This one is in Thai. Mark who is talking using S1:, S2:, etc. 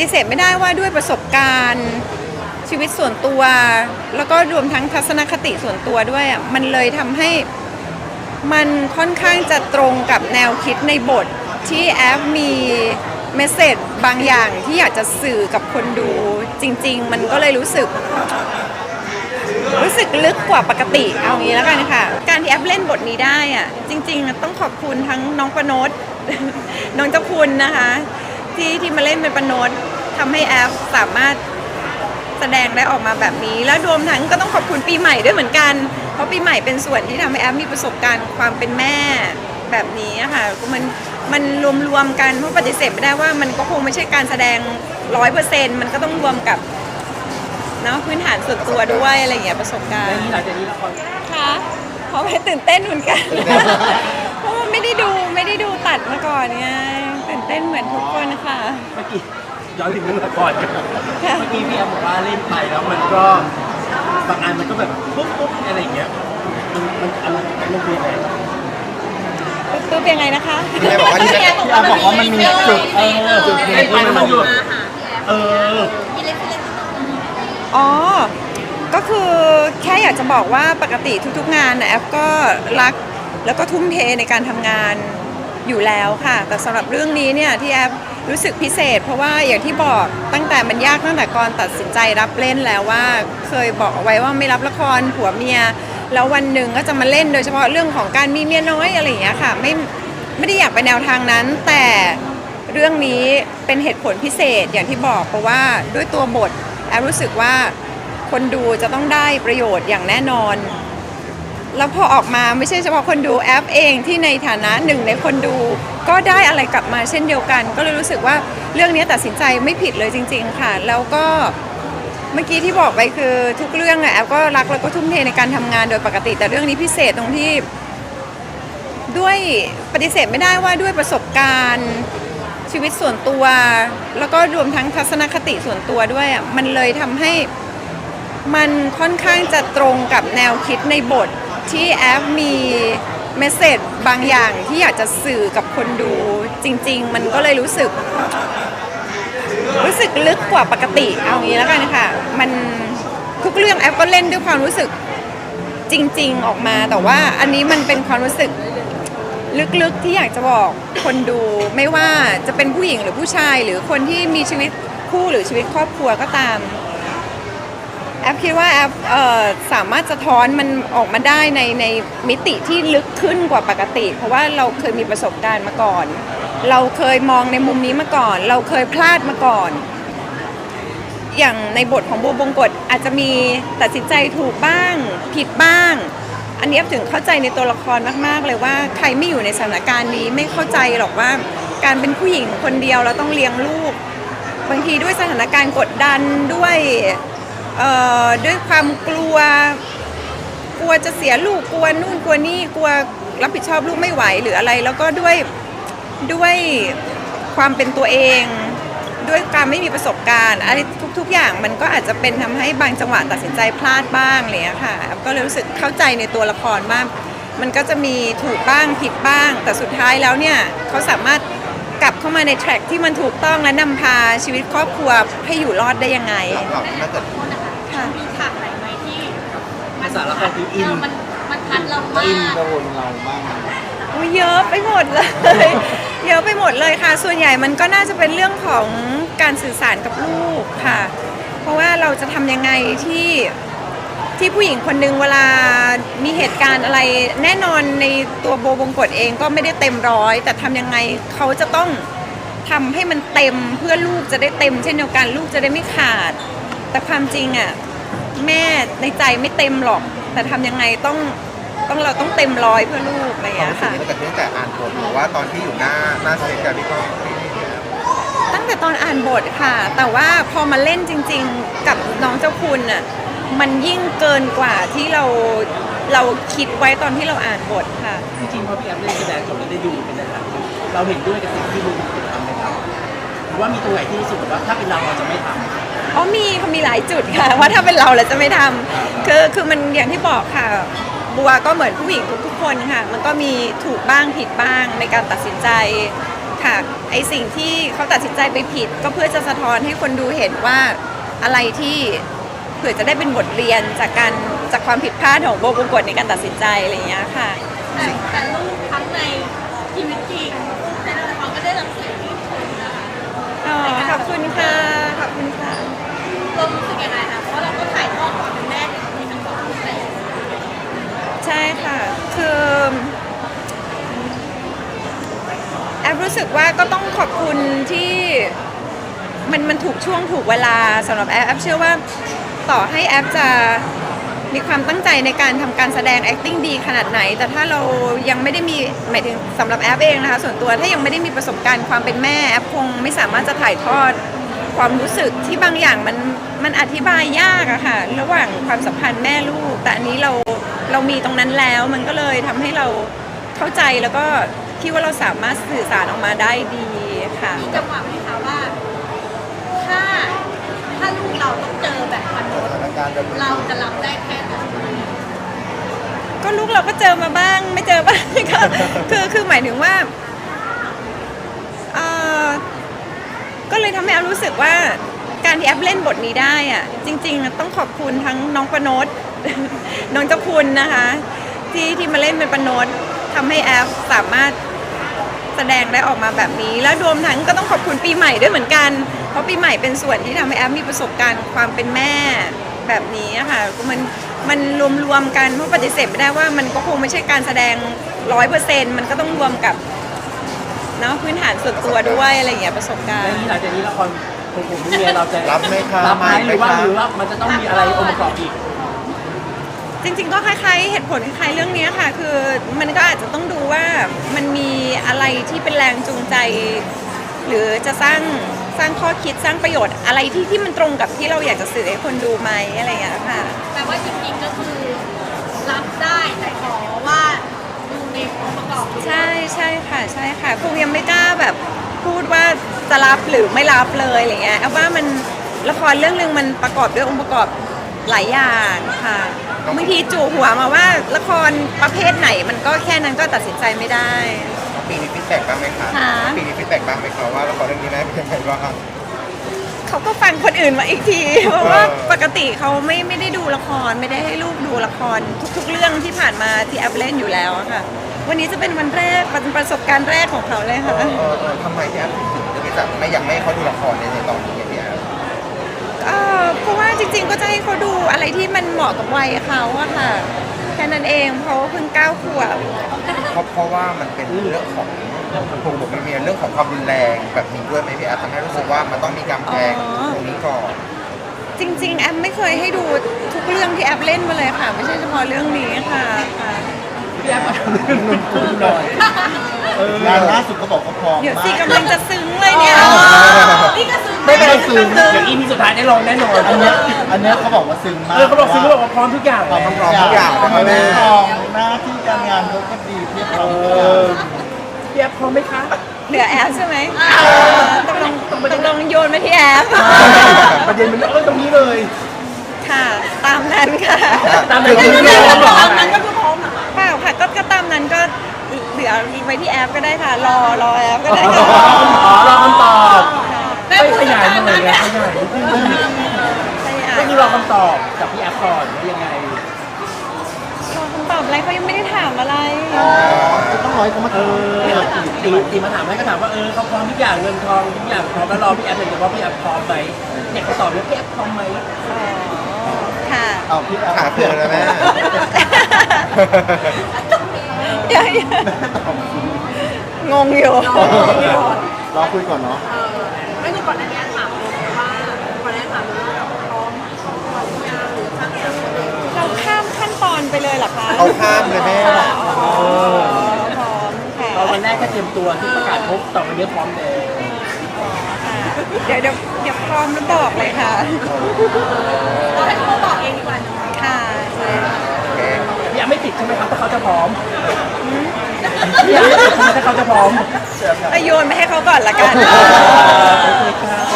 S1: ฏิเสธไม่ได้ว่าด้วยประสบการณ์ชีวิตส่วนตัว แล้วก็รวมทั้งทัศนคติส่วนตัวด้วยอะมันเลยทำให้มันค่อนข้างจะตรงกับแนวคิดในบทที่แอฟมีเมสเซจบางอย่างที่อยากจะสื่อกับคนดูจริง ๆ มันก็เลยรู้สึก รู้สึกลึกกว่าปกติเอางี้แล้วกันค่ะ การที่แอปเล่นบทนี้ได้อะจริง ๆ ต้องขอบคุณทั้งน้องประนตน้องเจ้าคุณนะคะ ที่ที่มาเล่นเป็นประโนตทำให้แอปสามารถแสดงได้ออกมาแบบนี้ แล้วรวมทั้งก็ต้องขอบคุณปีใหม่ด้วยเหมือนกัน เพราะปีใหม่เป็นส่วนที่ทำให้แอปมีประสบการณ์ความเป็นแม่แบบนี้อะค่ะมันมันรวมๆกันเพราะปฏิเสธไม่ได้ว่ามันก็คงไม่ใช่การแสดงร้อยเปอร์เซ็นต์มันก็ต้องรวมกับเนาะพื้นฐานส่วนตัวด้วยอะไรอย่างเงี้ยประสบการณ์
S2: แล้วนี่หลังจากนี้ละคร
S1: ค่ะเพราะไม่ตื่นเต้นเหมือนกัน เพราะว่าไม่ได้ดูไม่ได้ดูตัดมาก่อนไง ตื่นเต้นเหมือนทุกคนค่ะ
S2: เมื่อกี้ย้อนถึงเรื่องละครกัน
S1: ค่ะ
S2: เมื่อกี้พี่แอมบอกว่าเล่นไปแล้วมันก็บางอันมันก็แบบปุ๊บปุ๊บอะไรอย่างเงี้ยมันมันอะไรมันเป็นยังไง
S1: ตุ๊บยังไงนะคะ
S3: พี่แอฟบอกว่าที่แอฟ
S2: พี่แอมบอกว่ามันมีจุดเออจุดเปลี่ยนที่มันหยุดเออ
S1: อ๋อ ก็คือแค่อยากจะบอกว่าปกติทุกๆงานนะแอฟก็รักแล้วก็ทุ่มเทในการทำงาน อยู่แล้วค่ะ แต่สำหรับเรื่องนี้เนี่ยที่แอฟรู้สึกพิเศษ เพราะว่าอย่างที่บอกตั้งแต่มันยากตั้งแต่ก่อนตัดสินใจรับเล่นแล้วว่า เคยบอกเอาไว้ว่าไม่รับละครผัวเมีย แล้ววันหนึ่งก็จะมาเล่นโดยเฉพาะเรื่องของการมีเมียน้อยอะไรอย่างเงี้ยค่ะไม่ไม่ได้อยากไปแนวทางนั้น แต่เรื่องนี้เป็นเหตุผลพิเศษอย่างที่บอกเพราะว่าด้วยตัวบทแอฟรู้สึกว่าคนดูจะต้องได้ประโยชน์อย่างแน่นอน แล้วพอออกมาไม่ใช่เฉพาะคนดูแอปเองที่ในฐานะหนึ่งในคนดู ก็ได้อะไรกลับมาเช่นเดียวกัน ก็เลยรู้สึกว่าเรื่องนี้ตัดสินใจไม่ผิดเลยจริง ๆ ค่ะ แล้วก็เมื่อกี้ที่บอกไปคือทุกเรื่องอะแอปก็รักแล้วก็ทุ่มเทในการทำงานโดยปกติ แต่เรื่องนี้พิเศษตรงที่ ด้วยปฏิเสธไม่ได้ว่าด้วยประสบการณ์ชีวิตส่วนตัว แล้วก็รวมทั้งทัศนคติส่วนตัวด้วยอะมันเลยทำให้มันค่อนข้างจะตรงกับแนวคิดในบท ที่แอฟมีเมสเซจบางอย่างที่อยากจะสื่อกับคนดูจริง ๆ มันก็เลยรู้สึก รู้สึกลึกกว่าปกติ เอางี้แล้วกันค่ะ มันทุกเรื่องแอฟก็เล่นด้วยความรู้สึกจริง ๆ ออกมา แต่ว่าอันนี้มันเป็นความรู้สึกลึกๆที่อยากจะบอกคนดูไม่ว่าจะเป็นผู้หญิงหรือผู้ชาย หรือคนที่มีชีวิตคู่หรือชีวิตครอบครัวก็ตาม แอปคิดว่าแอปสามารถสะท้อนมันออกมาได้ในในมิติที่ลึกขึ้นกว่าปกติ เพราะว่าเราเคยมีประสบการณ์มาก่อน เราเคยมองในมุมนี้มาก่อน เราเคยพลาดมาก่อน อย่างในบทของโบบงกฎอาจจะมีตัดสินใจถูกบ้าง ผิดบ้าง อันนี้แอฟถึงเข้าใจในตัวละครมาก ๆ เลยว่าใครไม่อยู่ในสถานการณ์นี้ไม่เข้าใจหรอกว่าการเป็นผู้หญิงคนเดียวเราต้องเลี้ยงลูก บางทีด้วยสถานการณ์กดดันด้วย เอ่อด้วยความกลัว กลัวจะเสียลูกกลัวนู่นกลัวนี่กลัวรับผิดชอบลูกไม่ไหวหรืออะไร แล้วก็ด้วยด้วยความเป็นตัวเอง ด้วยการไม่มีประสบการณ์อะไรทุก ๆ อย่างมันก็อาจจะเป็นทำให้บางจังหวะตัดสินใจพลาดบ้างอะไรอย่างเลยค่ะก็เลยรู้สึกเข้าใจในตัวละครว่ามันก็จะมีถูกบ้างผิดบ้าง แต่สุดท้ายแล้วเนี่ยเขาสามารถกลับเข้ามาในแทร็กที่มันถูกต้องและนำพาชีวิตครอบครัวให้อยู่รอดได้ยังไง
S3: ถ้าเกิด
S1: ค่ะ
S4: มีฉากไหนไหมที่
S2: ภาษาละครคืออิน
S4: เมันมันทัดเรามา
S3: อิน
S4: ก
S3: โดนเรามาก
S1: โอ้ยเยอะไปหมดเลย เยอะไปหมดเลยค่ะ ส่วนใหญ่มันก็น่าจะเป็นเรื่องของการสื่อสารกับลูกค่ะ เพราะว่าเราจะทำยังไงที่ที่ผู้หญิงคนหนึงเวลามีเหตุการณ์อะไร แน่นอนในตัวโบวงกฎเองก็ไม่ได้เต็มร้อย แต่ทำยังไงเขาจะต้องทำให้มันเต็มเพื่อลูกจะได้เต็ม เช่นเดียวกันลูกจะได้ไม่ขาด แต่ความจริงอะ แม่ในใจไม่เต็มหรอก แต่ทำยังไงต้องต้องเราต้องเต็มร้อยเพื่อลูกอะไรอย่าง
S3: ความ
S1: เงี้ย
S3: รู้สึก
S1: ค่ะ
S3: นี้ตั้งแต่ตั้งแต่อ่านบทหรือว่าตอนที่อยู่หน้าหน้าเซตกับพี่ก้อง
S1: ตั้งแต่ตอนอ่านบทค่ะ แต่ว่าพอมาเล่นจริง ๆ กับน้องเจ้าคุณน่ะมันยิ่งเกินกว่าที่เราเราคิดไว้ตอนที่เราอ่านบทค่ะ
S2: จริงๆพอพี่แอมเล่นแสดงจบแล้วได้ดูเป็นยังไงเราเห็นด้วยกับสิ่งที่ลุงทำไหมครับหรือว่ามีตรงไหนที่รู้สึกแบบว่าถ้าเป็นเราเราจะไม่ทำ
S1: อ๋อมีเขามีหลายจุดค่ะ ว่าถ้าเป็นเราเราจะไม่ทำคือคือมันอย่างที่บอกค่ะ บัวก็เหมือนผู้หญิงทุกๆคนค่ะ มันก็มีถูกบ้างผิดบ้างในการตัดสินใจค่ะไอสิ่งที่เขาตัดสินใจไปผิด ก็เพื่อจะสะท้อนให้คนดูเห็นว่าอะไรที่เผื่อจะได้เป็นบทเรียนจากการจากความผิดพลาดของโบวบงกฎในการตัดสินใจอะไรอย่างเงี้ยค่ะ
S4: แต่แต่ลูกทั้งในชีวิตจริงในละครก็ได้รับเสียงที่ชมนะคะ
S1: อ๋อขอบคุณค่ะ ขอบคุณค่ะ
S4: เรารู้สึกยังไงคะเพราะเราก็ถ่ายทอดความเป็นแม่ในทั้งสองรูปแบบ
S1: ใช่ค่ะ คือแอฟรู้สึก ว่าก็ต้องขอบคุณที่มันมันถูกช่วงถูกเวลาสำหรับแอฟแอฟเชื่อว่าต่อให้แอฟจะมีความตั้งใจในการทำการแสดง acting ดีขนาดไหน แต่ถ้าเรายังไม่ได้มีหมายถึงสำหรับแอฟเองนะคะส่วนตัวถ้ายังไม่ได้มีประสบการณ์ความเป็นแม่แอฟคงไม่สามารถจะถ่ายทอดความรู้สึกที่บางอย่างมันมันอธิบายยากอะค่ะระหว่างความสัมพันธ์แม่ลูก แต่อันนี้เราเรามีตรงนั้นแล้ว มันก็เลยทำให้เราเข้าใจแล้วก็ คิดว่าเราสามารถสื่อสารออกมาได้ดีค่ะ
S4: มีจังหวะไหมคะว่า ถ้าถ้าลูกเราต้องเจอแบบมนุษย์
S3: สถานการณ์แบบนี้
S4: เราจะรับได้แค่ไหน
S1: ก็ลูกเราก็เจอมาบ้าง ไม่เจอบ้างก็คือคือหมายถึงว่าเอ่อก็เลยทำให้แอฟรู้สึกว่าการที่แอฟเล่นบทนี้ได้อะจริง ๆ ต้องขอบคุณทั้งน้องประโนตน้องเจ้าคุณนะคะ ที่ที่มาเล่นเป็นประโนต ทำให้แอฟสามารถแสดงได้ออกมาแบบนี้ แล้วรวมทั้งก็ต้องขอบคุณปีใหม่ด้วยเหมือนกัน เพราะปีใหม่เป็นส่วนที่ทำให้แอฟมีประสบการณ์ความเป็นแม่แบบนี้อะค่ะมันมันรวมๆกันเพราะปฏิเสธไม่ได้ว่ามันก็คงไม่ใช่การแสดงร้อยเปอร์เซ็นต์มันก็ต้องรวมกับเนาะพื้นฐานส่วนตัวด้วยอะไรอย่างเงี้ยประสบการ
S2: แล้ว
S1: ณ์
S2: นี้หลังจากนี้ละครของผมเมียเราจะ
S3: รับไหมคะ
S2: รับไหมหรือว่า
S3: ไหมคะ
S2: หรือว่ามันจะต้องมีอะไรองค์ประกอบอีก
S1: จริงๆก็คล้ายๆเหตุผลคล้ายๆเรื่องนี้ค่ะ คือมันก็อาจจะต้องดูว่ามันมีอะไรที่เป็นแรงจูงใจ หรือจะสร้างสร้างข้อคิดสร้างประโยชน์ อะไรที่ที่มันตรงกับที่เราอยากจะสื่อให้คนดูไหมอะไรอย่างเงี้ยค่ะ
S4: แปลว่าจริงๆก็คือรับได้แต่ขอว่าดูในองค์ประกอบด้วย
S1: ใช่ใช่ค่ะใช่ค่ะคงยังไม่กล้าแบบพูดว่าจะรับหรือไม่รับเลยอะไรเงี้ยเอาว่ามันละครเรื่องหนึ่งมันประกอบด้วยองค์ประกอบหลายอย่างค่ะ บางทีจู่หัวมาว่าละครประเภทไหนมันก็แค่นั้นก็ตัดสินใจไม่ได้
S3: ปีนี้ฟีดแบ็กบ้างไหมคะ
S1: ค่ะ
S3: ปีนี้ฟีดแบ็กบ้างไหมคะว่าละครเรื่องนี้แม่เป็นยังไงบ้าง
S1: เขาก็ฟังคนอื่นมาอีกที เพราะว่า
S3: เออ
S1: ปกติเขาไม่ไม่ได้ดูละครไม่ได้ให้ลูกดูละคร ทุก ๆ เรื่องที่ผ่านมาที่แอปเล่นอยู่แล้วอะค่ะ วันนี้จะเป็นวันแรกเป็นประสบการณ์แรกของเขาเลย
S3: เอ
S1: ค่ะ
S3: อเออเออทำไมพี่แอฟถึงถึงจะไม่ยังไม่ให้เขาดูละครในในตอนนี้อะพี่แอฟ
S1: เอ่อ เพราะว่าจริง ๆ ก็จะให้เขาดูอะไรที่มันเหมาะกับวัยเขาอะค่ะแค่นั้นเองเพราะว่าเพิ่งเก้าขวบ
S3: เพราะเพราะว่ามันเป็นเรื่องของคงบอกมันมีเรื่องของความรุนแรงแบบนี้ด้วยไหมพี่แอฟทำให้รู้สึกว่ามันต้องมีกำแพง
S1: อ๋อ
S3: ตรงนี้ก่อน
S1: จริง ๆ แอมไม่เคยให้ดูทุกเรื่องที่แอปเล่นมาเลยค่ะ ไม่ใช่เฉพาะเรื่องนี้ค่ะค่ะ
S2: พี่แอฟเอาเรื่องนุ่นคุณหน่อย
S5: งานล่าสุดเขาบอกเขาพร้อม
S1: เดี๋ยว
S5: มา
S1: สิ
S5: ก
S1: กำลังจะซึ้งเลยเนี่ย
S4: นี่ก็ ซื้อ
S5: ไม่เป็นไรซึ้ง
S2: เดี๋ยวอีพีสุดท้ายได้ลองแน่นอน
S5: อันเนี้ยอันเนี้ยเขาบอกว่าซึ้งมาก
S2: เออเขาบอกซื้อเขาบอกว่าพร้อมทุกอย่าง
S5: พร้อม
S2: แล้ว
S5: ทุกอย่างทองหน้าที่การงานเขาก็ดีเพียบพร้อมทุกอย่าง
S2: พี่แอฟพร้อมไหมคะ
S1: เหลือแอปใช่ไหมตกลงตกลงโยนมาที่แอป
S2: ประเด็นมันเออตรงนี้เลย
S1: ค่ะ ตามนั้นค่ะ
S2: ตามนั้นคือพร้อมเหรอ
S4: ตามนั้นก็คือพร้อมเหรอคะ
S1: เปล่าค่ะก็ก็ตามนั้นก็เหลือไว้ที่แอปก็ได้ค่ะ รอรอแอปก็ได้
S2: อ๋
S1: ค่ะ
S2: อรอคำตอบ
S4: แม่
S2: ไม่
S4: พูด
S2: ขยาย
S4: ตาม
S2: มาเล
S4: นั้
S2: ย
S4: น
S2: ไง
S4: เนี่ย
S2: ขยายนิดนึงก็คือรอคำตอบจากพี่แอฟก่อนว่ายังไง
S1: รอคำตอบอะไรเขายังไม่ได้ถามอะไร
S5: จะต้องร้อยเขามา
S2: เอ
S5: ถาม
S2: อตีตีมาถามให้ก็ถามว่าเออเขาพร้อมทุกอย่างเงินทองทุกอย่างพร้อมแล้วรอพี่แอฟอย่างเดียวว่าพี่แอฟพร้อมไหมเนี่ยเขาตอบว่าพี่แอฟพร้อมไหม
S1: อ๋อค่ะ
S5: เอาพี่แอฟ
S3: ขาเผื่อแล้วแม่
S1: เดี๋ยวงงอยู่
S5: รอคุยก่อนเนาะ
S4: เออไม่คือ ก่อนหน้านี้ถามว่าก่อนหน้านี้ถามว่าพร้อมพร้อมงานหรือช่างงาน
S1: เราข้ามขั้นตอนไปเลยเหรอคะ
S3: เอาข้ามเลยแม่
S1: อ๋อพร้อมค่ะ
S2: ตอนวันแรกก็เตรียมตัวที่ประกาศพบต่อวันนี้พร้อมเลย
S1: ค่ะเดี๋ยวเดี๋ยวเดี๋ยวพร้อมแล้วบอกเลยค่ะ
S4: เราให้เขามาบอกเองดีกว่าเนอะ
S1: ค่ะใช่ค่ะ
S3: โอเค
S2: พี่แอฟไม่ติดใช่ไหมครับถ้าเขาจะพร้อมพี่แอฟไม่ติดใช่ไหมถ้าเขาจะพร้อม
S1: เอาโยนไปให้เขาก่อนละกัน
S2: โอเคครับ